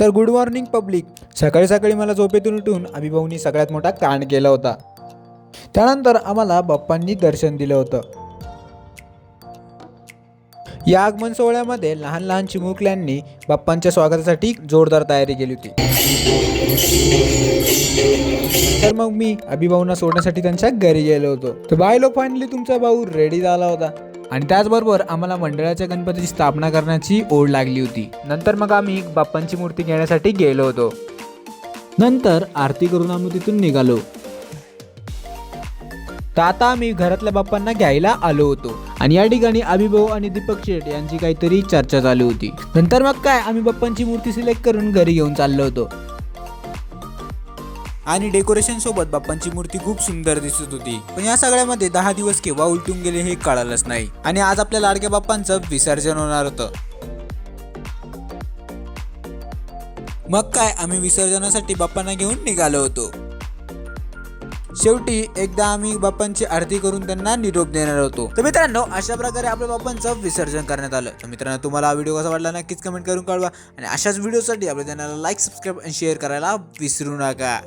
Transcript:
तर good morning public सकाळी सकाळी मला झोपेतून उठून अभिभाऊनी सगळ्यात मोठा कांड केला होता. त्यानंतर आम्हाला बाप्पांनी दर्शन दिलं होतं. या आगमन सोहळ्यामध्ये लहान लहान चिमुकल्यांनी बाप्पांच्या स्वागतासाठी जोरदार तयारी केली होती. तर मग मी अभिभाऊंना सोडण्यासाठी त्यांच्या घरी गेलो होतो. तर बाय लोक फायनली तुमचा भाऊ रेडी झाला होता. आणि त्याचबरोबर आम्हाला मंडळाच्या गणपतीची स्थापना करण्याची ओढ लागली होती. नंतर मग आम्ही बाप्पांची मूर्ती घेण्यासाठी गेलो होतो. नंतर आरती करून आम्ही तिथून निघालो. तर आता आम्ही घरातल्या बाप्पांना घ्यायला आलो होतो. आणि या ठिकाणी अभिभाऊ आणि दीपक शेठ यांची काहीतरी चर्चा चालू होती. नंतर मग काय आम्ही बाप्पांची मूर्ती सिलेक्ट करून घरी घेऊन चाललो होतो. आणि डेकोरेशन सोबत बाप्पांची मूर्ती खूप सुंदर दिसत होती. पण या सगळ्यामध्ये दहा दिवस केव्हा उलटून गेले हे कळालंच नाही. आणि आज आपल्या लाडक्या बाप्पांचं विसर्जन होणार होतं. मग काय आम्ही विसर्जनासाठी बाप्पांना घेऊन निघालो होतो. शेवटी एकदा आम्ही बाप्पांची आरती करून त्यांना निरोप देणार होतो. तर मित्रांनो अशा प्रकारे आपल्या बाप्पांचं विसर्जन करण्यात आलं. तर मित्रांनो तुम्हाला हा व्हिडिओ कसा वाटला नक्कीच कमेंट करून कळवा. आणि अशाच व्हिडिओसाठी आपल्या चॅनलला लाईक सबस्क्राईब आणि शेअर करायला विसरू नका.